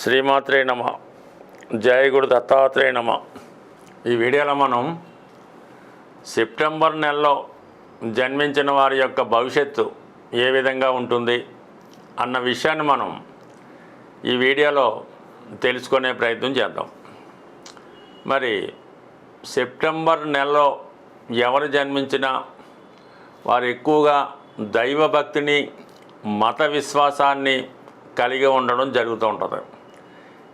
శ్రీమాత్రే నమ. జయగుడు దత్తాత్రేయ నమ. ఈ వీడియోలో మనం సెప్టెంబర్ నెలలో జన్మించిన వారి యొక్క భవిష్యత్తు ఏ విధంగా ఉంటుంది అన్న విషయాన్ని మనం ఈ వీడియోలో తెలుసుకునే ప్రయత్నం చేద్దాం. మరి సెప్టెంబర్ నెలలో ఎవరు జన్మించినా వారు ఎక్కువగా దైవభక్తిని మత విశ్వాసాన్ని కలిగి ఉండడం జరుగుతూ ఉంటుంది.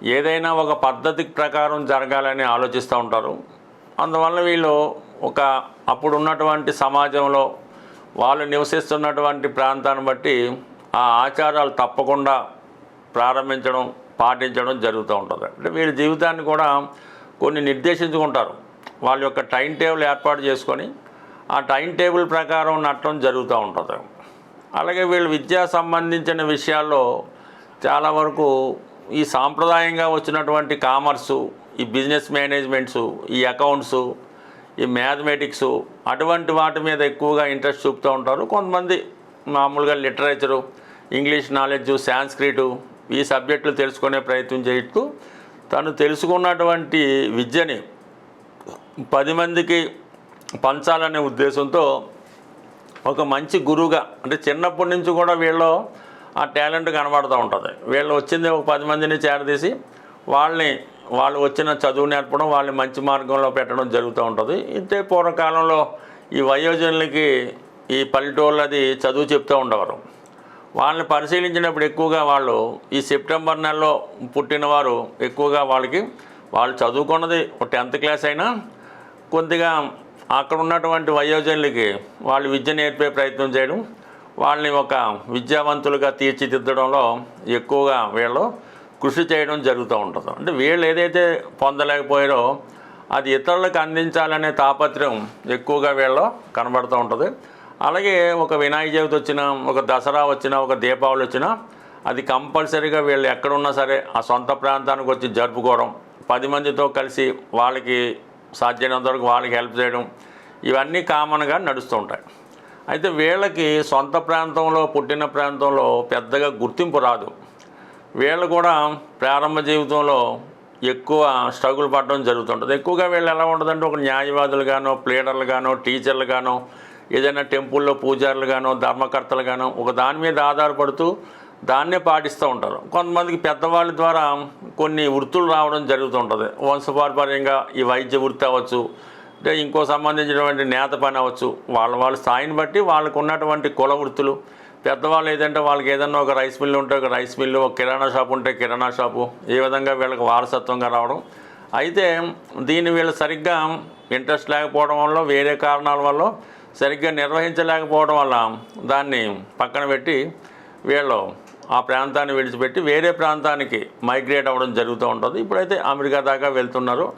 ఏదైనా ఒక పద్ధతి ప్రకారం జరగాలని ఆలోచిస్తూ ఉంటారు. అందువల్ల వీళ్ళు ఒక అప్పుడు ఉన్నటువంటి సమాజంలో వాళ్ళు నివసిస్తున్నటువంటి ప్రాంతాన్ని బట్టి ఆ ఆచారాలు తప్పకుండా ప్రారంభించడం పాటించడం జరుగుతూ ఉంటుంది. అంటే వీళ్ళ జీవితాన్ని కూడా కొన్ని నిర్దేశించుకుంటారు. వాళ్ళ యొక్క టైం టేబుల్ ఏర్పాటు చేసుకొని ఆ టైం టేబుల్ ప్రకారం నడటం జరుగుతూ ఉంటుంది. అలాగే వీళ్ళు విద్యా సంబంధించిన విషయాల్లో చాలా వరకు ఈ సాంప్రదాయంగా వచ్చినటువంటి కామర్సు ఈ బిజినెస్ మేనేజ్మెంట్సు ఈ అకౌంట్సు ఈ మ్యాథమెటిక్స్ అటువంటి వాటి మీద ఎక్కువగా ఇంట్రెస్ట్ చూపుతూ ఉంటారు. కొంతమంది మామూలుగా లిటరేచరు ఇంగ్లీష్ నాలెడ్జ్ సాంస్క్రిటు ఈ సబ్జెక్టులు తెలుసుకునే ప్రయత్నం చేస్తూ తను తెలుసుకున్నటువంటి విద్యని పది మందికి పంచాలనే ఉద్దేశంతో ఒక మంచి గురువుగా అంటే చిన్నప్పటి నుంచి కూడా వీళ్ళు ఆ టాలెంట్ కనబడుతూ ఉంటుంది. వీళ్ళు వచ్చింది ఒక పది మందిని చేరదీసి వాళ్ళని వాళ్ళు వచ్చిన చదువు నేర్పడం వాళ్ళని మంచి మార్గంలో పెట్టడం జరుగుతూ ఉంటుంది. ఇంతే పూర్వకాలంలో ఈ వయోజనులకి ఈ పల్లెటూళ్ళు అది చదువు చెప్తూ ఉండేవారు. వాళ్ళని పరిశీలించినప్పుడు ఎక్కువగా వాళ్ళు ఈ సెప్టెంబర్ నెలలో పుట్టినవారు ఎక్కువగా వాళ్ళకి వాళ్ళు చదువుకున్నది ఒక టెన్త్ క్లాస్ అయినా కొద్దిగా అక్కడ ఉన్నటువంటి వయోజనులకి వాళ్ళు విద్య నేర్పే ప్రయత్నం చేయడం వాళ్ళని ఒక విద్యావంతులుగా తీర్చిదిద్దడంలో ఎక్కువగా వీళ్ళు కృషి చేయడం జరుగుతూ ఉంటుంది. అంటే వీళ్ళు ఏదైతే పొందలేకపోయారో అది ఇతరులకు అందించాలనే తాపత్రయం ఎక్కువగా వీళ్ళు కనబడుతూ ఉంటుంది. అలాగే ఒక వినాయక చవితి వచ్చినా ఒక దసరా వచ్చినా ఒక దీపావళి వచ్చినా అది కంపల్సరీగా వీళ్ళు ఎక్కడున్నా సరే ఆ సొంత ప్రాంతానికి వచ్చి జరుపుకోవడం పది మందితో కలిసి వాళ్ళకి సాధ్యమైనంత వరకు వాళ్ళకి హెల్ప్ చేయడం ఇవన్నీ కామన్గా నడుస్తూ ఉంటాయి. అయితే వీళ్ళకి సొంత ప్రాంతంలో పుట్టిన ప్రాంతంలో పెద్దగా గుర్తింపు రాదు. వీళ్ళు కూడా ప్రారంభ జీవితంలో ఎక్కువ స్ట్రగుల్ పడడం జరుగుతుంటుంది. ఎక్కువగా వీళ్ళు ఎలా ఉండదంటే ఒక న్యాయవాదులుగానో ప్లేడర్లుగానో టీచర్లుగానో ఏదైనా టెంపుల్లో పూజారులుగానో ధర్మకర్తలుగానో ఒక దాని మీద ఆధారపడుతూ దాన్నే పాటిస్తూ ఉంటారు. కొంతమందికి పెద్దవాళ్ళ ద్వారా కొన్ని వృత్తులు రావడం జరుగుతుంటుంది. వంశపారపర్యంగా ఈ వైద్య వృత్తి అవ్వచ్చు అంటే ఇంకో సంబంధించినటువంటి నేత పని అవ్వచ్చు. వాళ్ళ వాళ్ళ స్థాయిని బట్టి వాళ్ళకు ఉన్నటువంటి కుల వృత్తులు. పెద్దవాళ్ళు ఏదంటే వాళ్ళకి ఏదన్నా ఒక రైస్ మిల్లు ఉంటే ఒక రైస్ మిల్లు ఒక కిరాణా షాప్ ఉంటే కిరాణా షాపు ఏ విధంగా వీళ్ళకి వారసత్వంగా రావడం. అయితే దీన్ని వీళ్ళు సరిగ్గా ఇంట్రెస్ట్ లేకపోవడం వల్ల వేరే కారణాల వల్ల సరిగ్గా నిర్వహించలేకపోవడం వల్ల దాన్ని పక్కన పెట్టి వీళ్ళు ఆ ప్రాంతాన్ని విడిచిపెట్టి వేరే ప్రాంతానికి మైగ్రేట్ అవ్వడం జరుగుతూ ఉంటుంది. ఇప్పుడైతే అమెరికా దాకా వెళ్తున్నారు.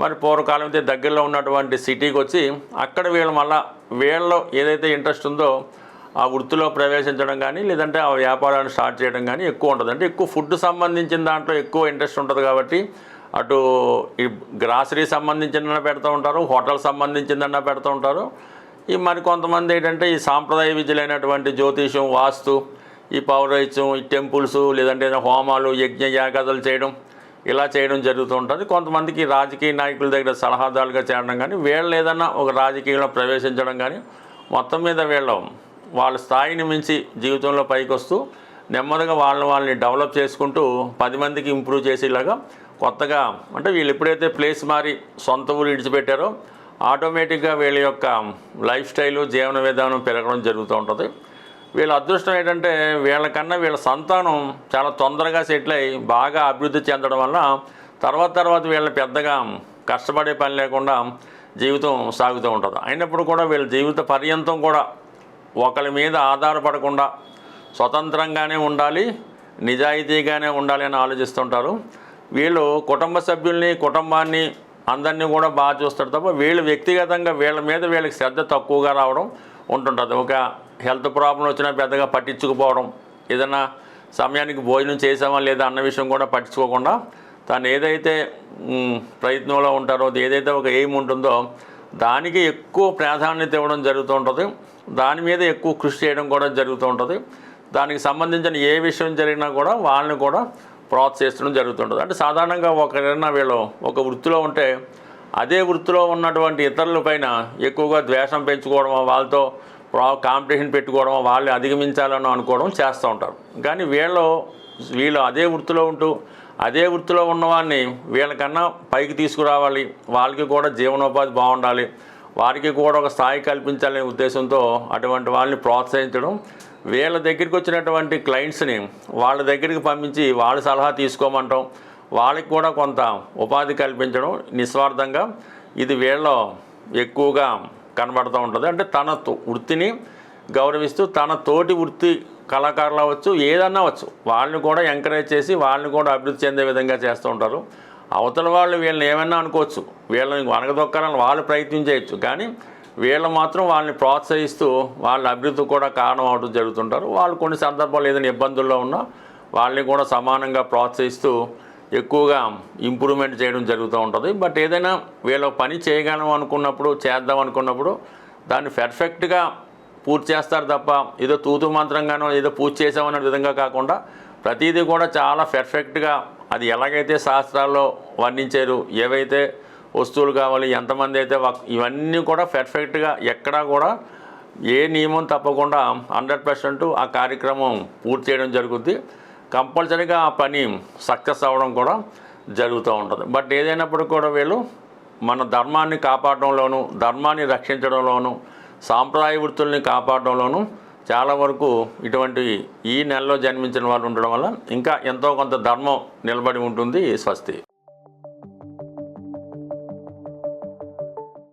మరి పూర్వకాలం అయితే దగ్గరలో ఉన్నటువంటి సిటీకి వచ్చి అక్కడ వీళ్ళు మళ్ళా వీళ్ళలో ఏదైతే ఇంట్రెస్ట్ ఉందో ఆ వృత్తిలో ప్రవేశించడం కానీ లేదంటే ఆ వ్యాపారాన్ని స్టార్ట్ చేయడం కానీ ఎక్కువ ఉంటుంది. అంటే ఎక్కువ ఫుడ్ సంబంధించిన దాంట్లో ఎక్కువ ఇంట్రెస్ట్ ఉంటుంది కాబట్టి అటు ఈ గ్రాసరీ సంబంధించిన పెడుతూ ఉంటారు హోటల్ సంబంధించిందన్నా పెడుతూ ఉంటారు. ఈ మరి కొంతమంది ఏంటంటే ఈ సాంప్రదాయ విద్యలైనటువంటి జ్యోతిషం వాస్తు ఈ పౌరైత్యం ఈ టెంపుల్స్ లేదంటే ఏదైనా హోమాలు యజ్ఞ యాగాదులు చేయడం ఇలా చేయడం జరుగుతూ ఉంటుంది. కొంతమందికి రాజకీయ నాయకుల దగ్గర సలహాదారులుగా చేరడం కానీ వీళ్ళు ఏదన్నా ఒక రాజకీయంలో ప్రవేశించడం కానీ మొత్తం మీద వీళ్ళు వాళ్ళ స్థాయిని మించి జీవితంలో పైకి వస్తూ నెమ్మదిగా వాళ్ళని వాళ్ళని డెవలప్ చేసుకుంటూ పది మందికి ఇంప్రూవ్ చేసేలాగా కొత్తగా అంటే వీళ్ళు ఎప్పుడైతే ప్లేస్ మారి సొంత ఊరు విడిచిపెట్టారో ఆటోమేటిక్గా వీళ్ళ యొక్క లైఫ్ స్టైలు జీవన విధానం పెరగడం జరుగుతూ ఉంటుంది. వీళ్ళ అదృష్టం ఏంటంటే వీళ్ళకన్నా వీళ్ళ సంతానం చాలా తొందరగా సెటిల్ అయ్యి బాగా అభివృద్ధి చెందడం వల్ల తర్వాత తర్వాత వీళ్ళని పెద్దగా కష్టపడే పని లేకుండా జీవితం సాగుతూ ఉంటుంది. అయినప్పుడు కూడా వీళ్ళ జీవిత పర్యంతం కూడా ఒకరి మీద ఆధారపడకుండా స్వతంత్రంగానే ఉండాలి నిజాయితీగానే ఉండాలి అని ఆలోచిస్తుంటారు. వీళ్ళు కుటుంబ సభ్యుల్ని కుటుంబాన్ని అందరినీ కూడా బాగా చూస్తారు తప్ప వీళ్ళు వ్యక్తిగతంగా వీళ్ళ మీద వీళ్ళకి శ్రద్ధ తక్కువగా రావడం ఉంటుంటుంది. ఒక హెల్త్ ప్రాబ్లం వచ్చినా పెద్దగా పట్టించుకుపోవడం ఏదైనా సమయానికి భోజనం చేసామా లేదా అన్న విషయం కూడా పట్టించుకోకుండా తను ఏదైతే ప్రయత్నంలో ఉంటారో అది ఏదైతే ఒక ఎయిమ్ ఉంటుందో దానికి ఎక్కువ ప్రాధాన్యత ఇవ్వడం జరుగుతూ ఉంటుంది. దాని మీద ఎక్కువ కృషి చేయడం కూడా జరుగుతూ ఉంటుంది. దానికి సంబంధించిన ఏ విషయం జరిగినా కూడా వాళ్ళని కూడా ప్రోత్సహించడం జరుగుతుంటుంది అంటే సాధారణంగా ఒకరైనా వీళ్ళు ఒక వృత్తిలో ఉంటే అదే వృత్తిలో ఉన్నటువంటి ఇతరుల పైన ఎక్కువగా ద్వేషం పెంచుకోవడం వాళ్ళతో కాంపిటీషన్ పెట్టుకోవడం వాళ్ళని అధిగమించాలని అనుకోవడం చేస్తూ ఉంటారు. కానీ వీళ్ళు వీళ్ళు అదే వృత్తిలో ఉంటూ అదే వృత్తిలో ఉన్నవాడిని వీళ్ళకన్నా పైకి తీసుకురావాలి. వాళ్ళకి కూడా జీవనోపాధి బాగుండాలి. వారికి కూడా ఒక స్థాయి కల్పించాలనే ఉద్దేశంతో అటువంటి వాళ్ళని ప్రోత్సహించడం వీళ్ళ దగ్గరికి వచ్చినటువంటి క్లయింట్స్ని వాళ్ళ దగ్గరికి పంపించి వాళ్ళ సలహా తీసుకోమంటాం. వాళ్ళకి కూడా కొంత ఉపాధి కల్పించడం నిస్వార్థంగా. ఇది వీళ్ళ ఎక్కువగా కనబడుతూ ఉంటుంది. అంటే తన తో- వృత్తిని గౌరవిస్తూ తన తోటి వృత్తి కళాకారులు అవ్వచ్చు ఏదన్నా అవ్వచ్చు. వాళ్ళని కూడా ఎంకరేజ్ చేసి వాళ్ళని కూడా అభివృద్ధి చెందే విధంగా చేస్తూ ఉంటారు. అవతల వాళ్ళు వీళ్ళని ఏమన్నా అనుకోవచ్చు. వీళ్ళని వనగదొక్కాలని వాళ్ళు ప్రయత్నం చేయొచ్చు. కానీ వీళ్ళు మాత్రం వాళ్ళని ప్రోత్సహిస్తూ వాళ్ళ అభివృద్ధి కూడా కారణం అవడం జరుగుతుంటారు. వాళ్ళు కొన్ని సందర్భాలు ఏదైనా ఇబ్బందుల్లో ఉన్నా వాళ్ళని కూడా సమానంగా ప్రోత్సహిస్తూ ఎక్కువగా ఇంప్రూవ్మెంట్ చేయడం జరుగుతూ ఉంటుంది. బట్ ఏదైనా వీళ్ళ పని చేయగలం అనుకున్నప్పుడు చేద్దాం అనుకున్నప్పుడు దాన్ని పర్ఫెక్ట్గా పూర్తి చేస్తారు తప్ప ఏదో తూతు మంత్రంగానో ఏదో పూజ చేసామనే విధంగా కాకుండా ప్రతిదీ కూడా చాలా పర్ఫెక్ట్గా అది ఎలాగైతే శాస్త్రాల్లో వర్ణించారు ఏవైతే వస్తువులు కావాలి ఎంతమంది అయితే ఇవన్నీ కూడా పర్ఫెక్ట్గా ఎక్కడా కూడా ఏ నియమం తప్పకుండా హండ్రెడ్ పర్సెంట్ ఆ కార్యక్రమం పూర్తి చేయడం జరుగుద్ది. కంపల్సరీగా ఆ పని సక్సెస్ అవ్వడం కూడా జరుగుతూ ఉంటుంది. బట్ ఏదైనప్పటికీ కూడా వీళ్ళు మన ధర్మాన్ని కాపాడడంలోనూ ధర్మాన్ని రక్షించడంలోనూ సాంప్రదాయ వృత్తుల్ని కాపాడడంలోనూ చాలా వరకు ఇటువంటి ఈ నెలలో జన్మించిన వాళ్ళు ఉండడం వల్ల ఇంకా ఎంతో కొంత ధర్మం నిలబడి ఉంటుంది స్వస్తి.